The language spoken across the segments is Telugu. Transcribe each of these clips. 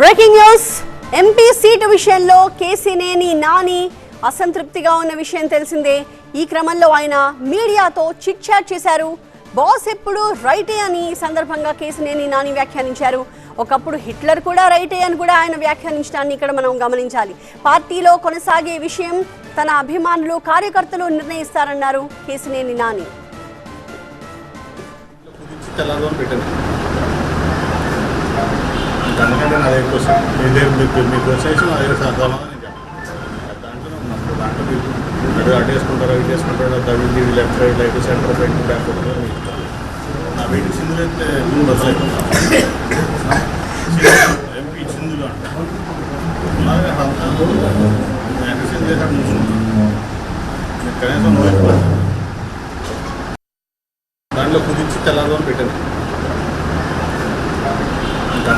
Breaking news. ఎంపీ సీటు విషయంలో కేసీనేని నాని అసంతృప్తిగా ఉన్న విషయం తెలిసిందే. ఈ క్రమంలో ఆయన మీడియాతో చిట్ చాట్ చేశారు. బాస్ ఎప్పుడు రైటే అని ఈ సందర్భంగా కేసీనేని నాని వ్యాఖ్యానించారు. ఒకప్పుడు హిట్లర్ కూడా రైటే అని కూడా ఆయన వ్యాఖ్యానించడాన్ని ఇక్కడ మనం గమనించాలి. పార్టీలో కొనసాగే విషయం తన అభిమానులు కార్యకర్తలు నిర్ణయిస్తారన్నారు కేసినేని నాని కుదించి అదే క్వశ్చన్ మీ దగ్గర మీకు మీ క్వశ్చన్స్ అదే దగ్గర దాంట్లో దాంట్లో అటు వేసుకుంటారా ఇటు వేసుకుంటారా తగ్గింది left side right centre side back నా వీటికి సింధులు అయితే మూడు బస్సులు ఎంపీ సింధులు అంటారు సింధు కనీసం దాంట్లో కుదించి తెల్లారని పెట్టాను ఇంకా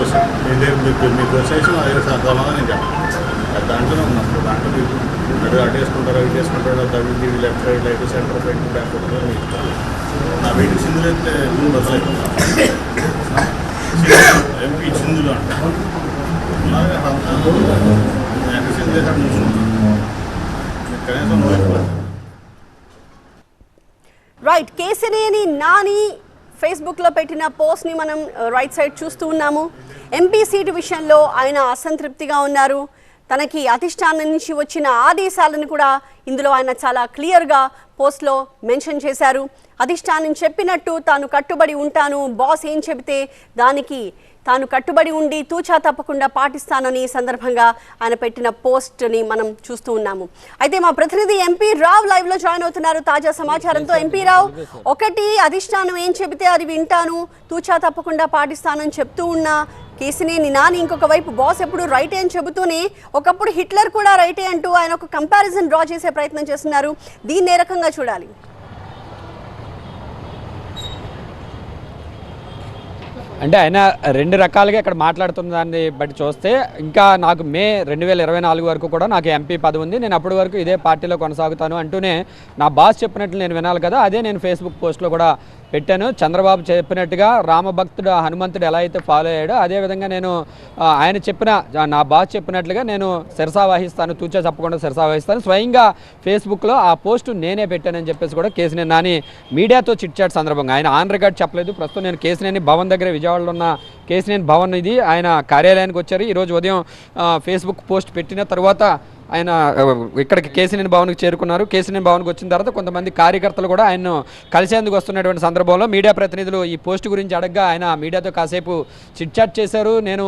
అందుకంటే నా మీకు మీ క్వశ్చన్స్ నా సమాధానం నేను చెప్పాను. దాంట్లో ఉన్నప్పుడు దాంట్లో మీకు అటు అటు వేసుకుంటారా ఇటు వేసుకుంటారా తగ్గింది left side right centre right back ఉంటుంది నా వీటికి సింధులు అయితే మూడు బస్సులు ఎంపీ సింధులు అంటారు అలాగే సింధు చేశాడు కనీసం రైట్ కేసినేని నాని ఫేస్బుక్లో పెట్టిన పోస్ట్ని మనం uh, రైట్ సైడ్ చూస్తూ ఉన్నాము. ఎంపీ సీటు విషయంలో ఆయన అసంతృప్తిగా ఉన్నారు. తనకి అధిష్టానం నుంచి వచ్చిన ఆదేశాలను కూడా ఇందులో ఆయన చాలా క్లియర్గా పోస్ట్లో మెన్షన్ చేశారు. అధిష్టానం చెప్పినట్టు తాను కట్టుబడి ఉంటాను బాస్ ఏం చెబితే దానికి తాను కట్టుబడి ఉండి తూచా తప్పకుండా పాటిస్తానని సందర్భంగా ఆయన పెట్టిన పోస్ట్ని మనం చూస్తూ ఉన్నాము. అయితే మా ప్రతినిధి ఎంపీ రావ్ లైవ్లో జాయిన్ అవుతున్నారు. తాజా సమాచారంతో ఎంపీ రావ్ ఒకటి అధిష్టానం ఏం చెబితే అది వింటాను తూచా తప్పకుండా పాటిస్తానని చెప్తూ ఉన్నా కేసినేని నాని ఇంకొక వైపు బాస్ ఎప్పుడు రైటే అని చెబుతూనే ఒకప్పుడు హిట్లర్ కూడా రైటే అంటూ ఆయన ఒక కంపారిజన్ డ్రా చేసే ప్రయత్నం చేస్తున్నారు. దీన్ని ఏ రకంగా చూడాలి? అంటే ఆయన రెండు రకాలుగా ఇక్కడ మాట్లాడుతున్న దాన్ని బట్టి చూస్తే ఇంకా నాకు మే రెండు వేల ఇరవై నాలుగు వరకు కూడా నాకు ఎంపీ పదవి ఉంది. నేను అప్పటి వరకు ఇదే పార్టీలో కొనసాగుతాను అంటూనే నా బాస్ చెప్పినట్లు నేను వినాలి కదా. అదే నేను ఫేస్బుక్ పోస్ట్లో కూడా పెట్టాను. చంద్రబాబు చెప్పినట్టుగా రామభక్తుడు హనుమంతుడు ఎలా అయితే ఫాలో అయ్యాడో అదేవిధంగా నేను ఆయన చెప్పిన నా బాస్ చెప్పినట్లుగా నేను శిరసా వహిస్తాను తూచా చెప్పకుండా శిరసా వహిస్తాను. స్వయంగా ఫేస్బుక్లో ఆ పోస్టు నేనే పెట్టానని చెప్పేసి కూడా కేసినేని నాని మీడియాతో చిట్చాడు సందర్భంగా ఆయన ఆన్ రికార్డ్ చెప్పలేదు. ప్రస్తుతం నేను కేసినేని భవన్ దగ్గర విజయవాడలో ఉన్న కేసినేని భవన్ ఇది. ఆయన కార్యాలయానికి వచ్చారు. ఈరోజు ఉదయం ఫేస్బుక్ పోస్ట్ పెట్టిన తర్వాత ఆయన ఇక్కడికి కేసీనేని భవన్కి చేరుకున్నారు. కేసీనేని భవన్కి వచ్చిన తర్వాత కొంతమంది కార్యకర్తలు కూడా ఆయన్ను కలిసేందుకు వస్తున్నటువంటి సందర్భంలో మీడియా ప్రతినిధులు ఈ పోస్ట్ గురించి అడగగా ఆయన మీడియాతో కాసేపు చిట్చాట్ చేశారు. నేను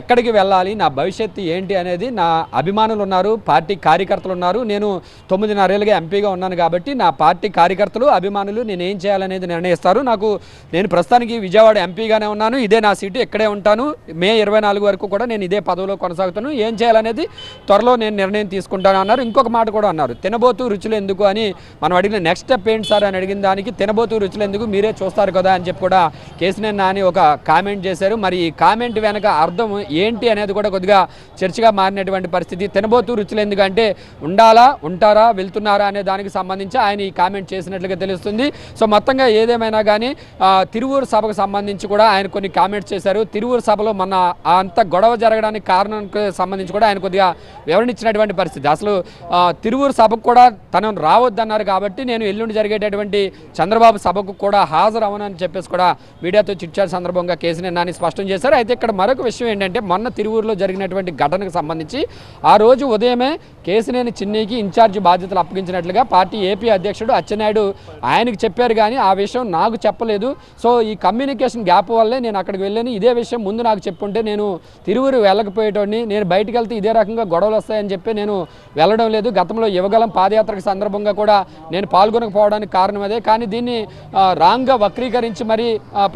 ఎక్కడికి వెళ్ళాలి నా భవిష్యత్తు ఏంటి అనేది నా అభిమానులు ఉన్నారు పార్టీ కార్యకర్తలు ఉన్నారు. నేను తొమ్మిదిన్నరేళ్ళుగా ఎంపీగా ఉన్నాను కాబట్టి నా పార్టీ కార్యకర్తలు అభిమానులు నేను ఏం చేయాలనేది నిర్ణయిస్తారు. నాకు నేను ప్రస్తుతానికి విజయవాడ ఎంపీగానే ఉన్నాను. ఇదే నా సీటు ఇక్కడే ఉంటాను. మే ఇరవై నాలుగు వరకు కూడా నేను ఇదే పదవిలో కొనసాగుతాను. ఏం చేయాలనేది త్వరలో నేను నిర్ణయం తీసుకుంటాను అన్నారు. ఇంకొక మాట కూడా అన్నారు. తినబోతూ రుచులు ఎందుకు అని మనం అడిగిన నెక్స్ట్ స్టెప్ ఏంటి సార్ అని అడిగిన దానికి తినబోతూ రుచులు ఎందుకు? మీరే చూస్తారు కదా అని చెప్పి కూడా కేసినేని నాని ఒక కామెంట్ చేశారు. మరి ఈ కామెంట్ వెనక అర్థం ఏంటి అనేది కూడా కొద్దిగా చర్చగా మారినటువంటి పరిస్థితి. తినబోతూ రుచులు ఎందుకంటే ఉండాలా ఉంటారా వెళ్తున్నారా అనే దానికి సంబంధించి ఆయన ఈ కామెంట్ చేసినట్లుగా తెలుస్తుంది. సో మొత్తంగా ఏదేమైనా కానీ తిరువూరు సభకు సంబంధించి కూడా ఆయన కొన్ని కామెంట్స్ చేశారు. తిరువూరు సభలో మన అంత గొడవ జరగడానికి కారణానికి సంబంధించి కూడా ఆయన కొద్దిగా వివరణ ఇచ్చినటువంటి పరిస్థితి. అసలు తిరువురు తిరువూరు సభకు కూడా తనను రావద్దన్నారు కాబట్టి నేను ఎల్లుండి జరిగేటటువంటి చంద్రబాబు సభకు కూడా హాజరు అవనని చెప్పేసి కూడా మీడియాతో చిట్చాట్ సందర్భంగా కేసీఆర్ నాని స్పష్టం చేశారు. అయితే ఇక్కడ మరొక విషయం ఏంటంటే మొన్న తిరువూరులో జరిగినటువంటి ఘటనకు సంబంధించి ఆ రోజు ఉదయమే కేసినేని చిన్నీకి ఇన్ఛార్జి బాధ్యతలు అప్పగించినట్లుగా పార్టీ ఏపీ అధ్యక్షుడు అచ్చెన్నాయుడు ఆయనకు చెప్పారు కానీ ఆ విషయం నాకు చెప్పలేదు. సో ఈ కమ్యూనికేషన్ గ్యాప్ వల్లే నేను అక్కడికి వెళ్ళాను. ఇదే విషయం ముందు నాకు చెప్పుంటే నేను తిరువురు వెళ్ళకపోయేటోడిని నేను బయటకు వెళ్తే ఇదే రకంగా గొడవలు వస్తాయని చెప్పి నేను వెళ్ళడం లేదు. గతంలో యువగలం పాదయాత్రకు సందర్భంగా కూడా నేను పాల్గొనకపోవడానికి కారణం అదే. కానీ దీన్ని రాంగ్గా వక్రీకరించి మరి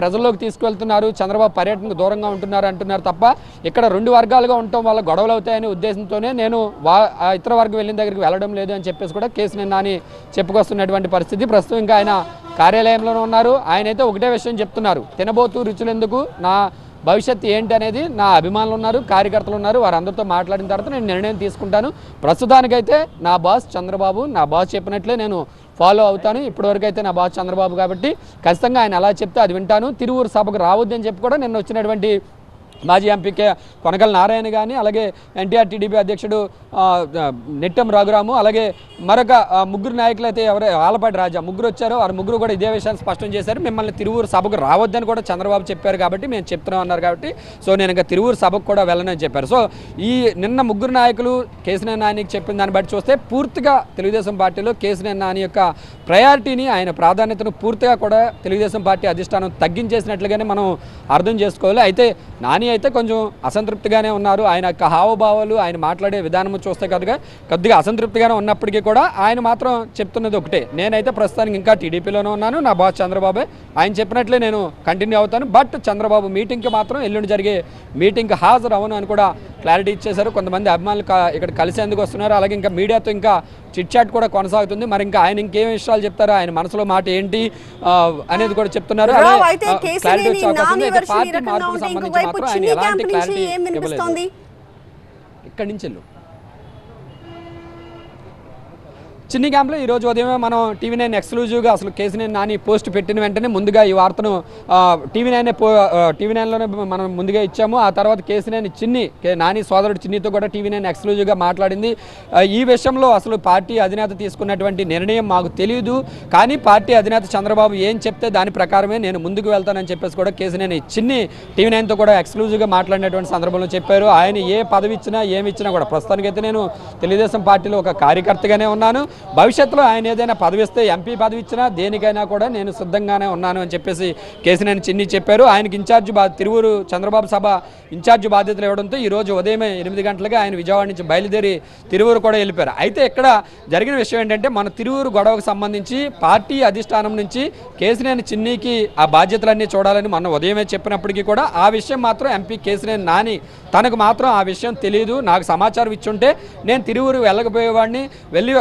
ప్రజల్లోకి తీసుకువెళ్తున్నారు. చంద్రబాబు పర్యటనకు దూరంగా ఉంటున్నారు అంటున్నారు తప్ప ఇక్కడ రెండు వర్గాలుగా ఉండటం వల్ల గొడవలు అవుతాయనే ఉద్దేశంతోనే నేను వా ఇతర వర్గం వెళ్ళిన దగ్గరికి వెళ్ళడం లేదు అని చెప్పేసి కూడా కేసు నిన్న అని చెప్పుకొస్తున్నటువంటి పరిస్థితి. ప్రస్తుతం ఇంకా ఆయన కార్యాలయంలోనే ఉన్నారు. ఆయన అయితే ఒకటే విషయం చెప్తున్నారు. తినబోతూ రుచులెందుకు? నా భవిష్యత్తు ఏంటి అనేది నా అభిమానులు ఉన్నారు కార్యకర్తలు ఉన్నారు వారందరితో మాట్లాడిన తర్వాత నేను నిర్ణయం తీసుకుంటాను. ప్రస్తుతానికైతే నా బాస్ చంద్రబాబు నా బాస్ చెప్పినట్లే నేను ఫాలో అవుతాను. ఇప్పటివరకు అయితే నా బాస్ చంద్రబాబు కాబట్టి ఖచ్చితంగా ఆయన ఎలా చెప్తే అది వింటాను. తిరువురు సభకు రావద్దని చెప్పి కూడా నిన్న వచ్చినటువంటి మాజీ ఎంపీకే కొనకల నారాయణ కానీ అలాగే ఎన్టీఆర్ టీడీపీ అధ్యక్షుడు నెట్టం రఘురాము అలాగే మరొక ముగ్గురు నాయకులు అయితే ఎవరు ఆలపాటి రాజా ముగ్గురు వచ్చారు వారు ముగ్గురు కూడా ఇదే విషయాన్ని స్పష్టం చేశారు. మిమ్మల్ని తిరువూరు సభకు రావద్దని కూడా చంద్రబాబు చెప్పారు కాబట్టి మేము చెప్తున్నాం అన్నారు కాబట్టి సో నేను ఇంకా తిరువూరు సభకు కూడా వెళ్ళనని చెప్పారు. సో ఈ నిన్న ముగ్గురు నాయకులు కేసీఆర్ నానికి చెప్పిన దాన్ని బట్టి చూస్తే పూర్తిగా తెలుగుదేశం పార్టీలో కేసీఆర్ నాని యొక్క ప్రయారిటీని ఆయన ప్రాధాన్యతను పూర్తిగా కూడా తెలుగుదేశం పార్టీ అధిష్టానం తగ్గించేసినట్లుగానే మనం అర్థం చేసుకోవాలి. అయితే నాని అయితే కొంచెం అసంతృప్తిగానే ఉన్నారు. ఆయన యొక్క హావభావాలు ఆయన మాట్లాడే విధానం చూస్తే కనుక కొద్దిగా అసంతృప్తిగానే ఉన్నప్పటికీ కూడా ఆయన మాత్రం చెప్తున్నది ఒకటే. నేనైతే ప్రస్తుతానికి ఇంకా టీడీపీలోనే ఉన్నాను. నా బాస్ చంద్రబాబే. ఆయన చెప్పినట్లే నేను కంటిన్యూ అవుతాను. బట్ చంద్రబాబు మీటింగ్కి మాత్రం ఎల్లుండి జరిగే మీటింగ్కి హాజరు అవను అని కూడా క్లారిటీ ఇచ్చేశారు. కొంతమంది అభిమానులు ఇక్కడ కలిసేందుకు వస్తున్నారు. అలాగే ఇంకా మీడియాతో ఇంకా చిట్ చాట్ కూడా కొనసాగుతుంది. మరి ఇంకా ఆయన ఇంకేం విషయాలు చెప్తారు? ఆయన మనసులో మాట ఏంటి? అనేది కూడా చెప్తున్నారు. clarity వచ్చే అవకాశం అయితే పార్టీ మార్పుకు సంబంధించి మాత్రం ఆయన ఎలాంటి క్లారిటీ ఇవ్వలేదు. ఇక్కడి నుంచి వెళ్ళు. చిన్ని క్యాంప్లో ఈ రోజు ఉదయమే మనం టీవీ నైన్ ఎక్స్క్లూజివ్గా అసలు కేసీనేని నాని పోస్ట్ పెట్టిన వెంటనే ముందుగా ఈ వార్తను టీవీ నైన్ పో టీవీ నైన్లోనే మనం ముందుగా ఇచ్చాము. ఆ తర్వాత కేసీనేని చిన్ని కే- నాని సోదరుడు చిన్నితో కూడా టీవీ నైన్ ఎక్స్క్లూజివ్గా మాట్లాడింది. ఈ విషయంలో అసలు పార్టీ అధినేత తీసుకున్నటువంటి నిర్ణయం మాకు తెలియదు కానీ పార్టీ అధినేత చంద్రబాబు ఏం చెప్తే దాని ప్రకారమే నేను ముందుకు వెళ్తానని చెప్పేసి కూడా కేసీనేని చిన్ని టీవీ నైన్తో కూడా ఎక్స్క్లూజివ్గా మాట్లాడినటువంటి సందర్భంలో చెప్పారు. ఆయన ఏ పదవి ఇచ్చినా ఏమి ఇచ్చినా కూడా ప్రస్తుతానికైతే నేను తెలుగుదేశం పార్టీలో ఒక కార్యకర్తగానే ఉన్నాను. భవిష్యత్తులో ఆయన ఏదైనా పదవి ఇస్తే ఎంపీ పదవి ఇచ్చినా దేనికైనా కూడా నేను సిద్ధంగానే ఉన్నాను అని చెప్పేసి కేసీనేని చిన్ని చెప్పారు. ఆయనకి ఇన్ఛార్జ్ బా తిరువురు చంద్రబాబు సభ ఇన్ఛార్జ్ బాధ్యతలు ఇవ్వడంతో ఈ రోజు ఉదయమే ఎనిమిది గంటలకి ఆయన విజయవాడ నుంచి బయలుదేరి తిరువురు కూడా వెళ్ళిపోయారు. అయితే ఇక్కడ జరిగిన విషయం ఏంటంటే మన తిరువురు గొడవకు సంబంధించి పార్టీ అధిష్టానం నుంచి కేసినేని చిన్నికి ఆ బాధ్యతలన్నీ చూడాలని మొన్న ఉదయమే చెప్పినప్పటికీ కూడా ఆ విషయం మాత్రం ఎంపీ కేసినేని నాని తనకు మాత్రం ఆ విషయం తెలియదు నాకు సమాచారం ఇచ్చుంటే నేను తిరువురు వెళ్ళకపోయేవాడిని. వెళ్ళి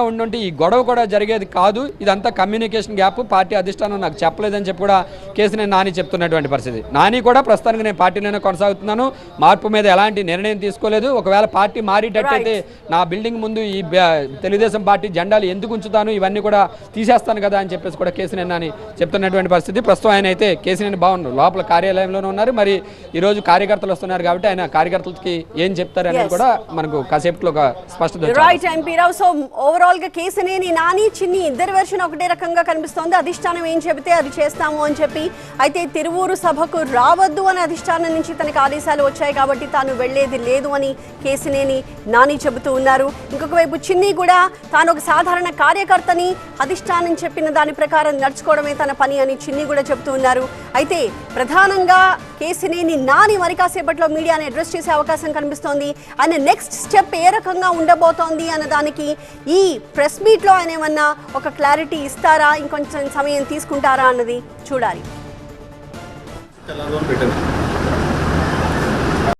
వెళ్ళకుండా ఉండుంటే ఈ గొడవ కూడా జరిగేది కాదు. ఇదంతా కమ్యూనికేషన్ గ్యాప్. పార్టీ అధిష్టానం నాకు చెప్పలేదని చెప్పి కూడా కేసినేని నాని చెప్తున్నటువంటి పరిస్థితి. నాని కూడా ప్రస్తుతానికి నేను పార్టీలోనే కొనసాగుతున్నాను. మార్పు మీద ఎలాంటి నిర్ణయం తీసుకోలేదు. ఒకవేళ పార్టీ మారేటట్టయితే నా బిల్డింగ్ ముందు ఈ తెలుగుదేశం పార్టీ జెండాలు ఎందుకు ఉంచుతాను? ఇవన్నీ కూడా తీసేస్తాను కదా అని చెప్పేసి కూడా కేసీనేని నాని చెప్తున్నటువంటి పరిస్థితి. ప్రస్తుతం ఆయన అయితే కేసీనేని బాగున్నారు లోపల కార్యాలయంలోనే ఉన్నారు. మరి ఈ రోజు కార్యకర్తలు వస్తున్నారు కాబట్టి ఆయన కార్యకర్తలకి ఏం చెప్తారు అనేది. కూడా మనకు కాసేపట్లో ఒక స్పష్టత వచ్చే right MP Rao so overall గా కేసునేని నాని చిన్ని ఇద్దరి వెర్షన్ ఒకటే రకంగా కనిపిస్తోంది. అధిష్టానం ఏం చెబితే అది చేస్తాము అని చెప్పి అయితే తిరువూరు సభకు రావద్దు అని అధిష్టానం నుంచి తనకు ఆదేశాలు వచ్చాయి కాబట్టి తాను వెళ్ళేది లేదు అని కేసునేని నాని చెబుతూ ఉన్నారు. ఇంకొక వైపు చిన్ని కూడా తాను ఒక సాధారణ కార్యకర్తని అధిష్టానం చెప్పిన దాని ప్రకారం నడుచుకోవడమే తన పని అని చిన్ని కూడా చెబుతూ ఉన్నారు. అయితే ప్రధానంగా కేసినేని నాని మరి కాసేపట్లో మీడియాని అడ్రస్ చేసే అవకాశం కనిపిస్తోంది. ఆయన నెక్స్ట్ స్టెప్ ఏ రకంగా ఉండబోతోంది అన్న దానికి ఈ ప్రెస్ మీట్లో ఆయన ఏమన్నా ఒక క్లారిటీ ఇస్తారా? ఇంకొంచెం సమయం తీసుకుంటారా అన్నది చూడాలి.